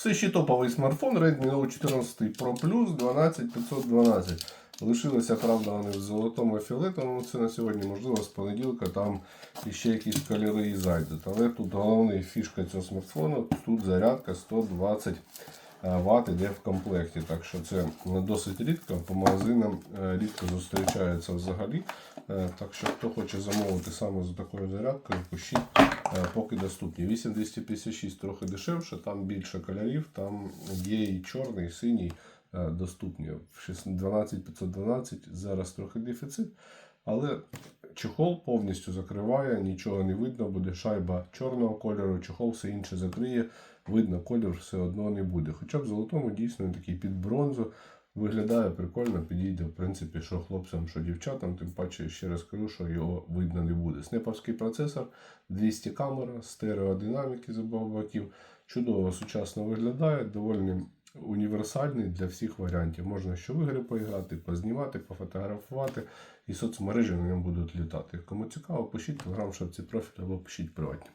Все ще топовий смартфон Redmi Note 14 Pro Plus 12512. Лишилися, правда, вони в золотому і фіолетовому. Це на сьогодні, можливо, з понеділка там іще якісь кольори і зайдуть. Але тут головна фішка цього смартфону, тут зарядка 120 Вт іде в комплекті. Так що це досить рідко, по магазинам е, рідко зустрічається взагалі. Е, Так що хто хоче замовити саме за такою зарядкою, пишіть, поки доступні. 8256 трохи дешевше, там більше кольорів, там є і чорний, і синій е, доступні. В 12512 зараз трохи дефіцит, але чехол повністю закриває, нічого не видно, буде шайба чорного кольору, чехол все інше закриє, видно, колір все одно не буде. Хоча в золотому дійсно такий під бронзу. Виглядає прикольно, підійде, в принципі, що хлопцям, що дівчатам, тим паче ще раз кажу, що його видно не буде. Снеповський процесор, 200 камера, стереодинаміки з обох боків. Чудово, сучасно виглядає, доволі універсальний для всіх варіантів. Можна що в ігри поіграти, познімати, пофотографувати, і соцмережі на ньому будуть літати. Кому цікаво, пишіть в телеграм шапці профіль або пишіть приватні.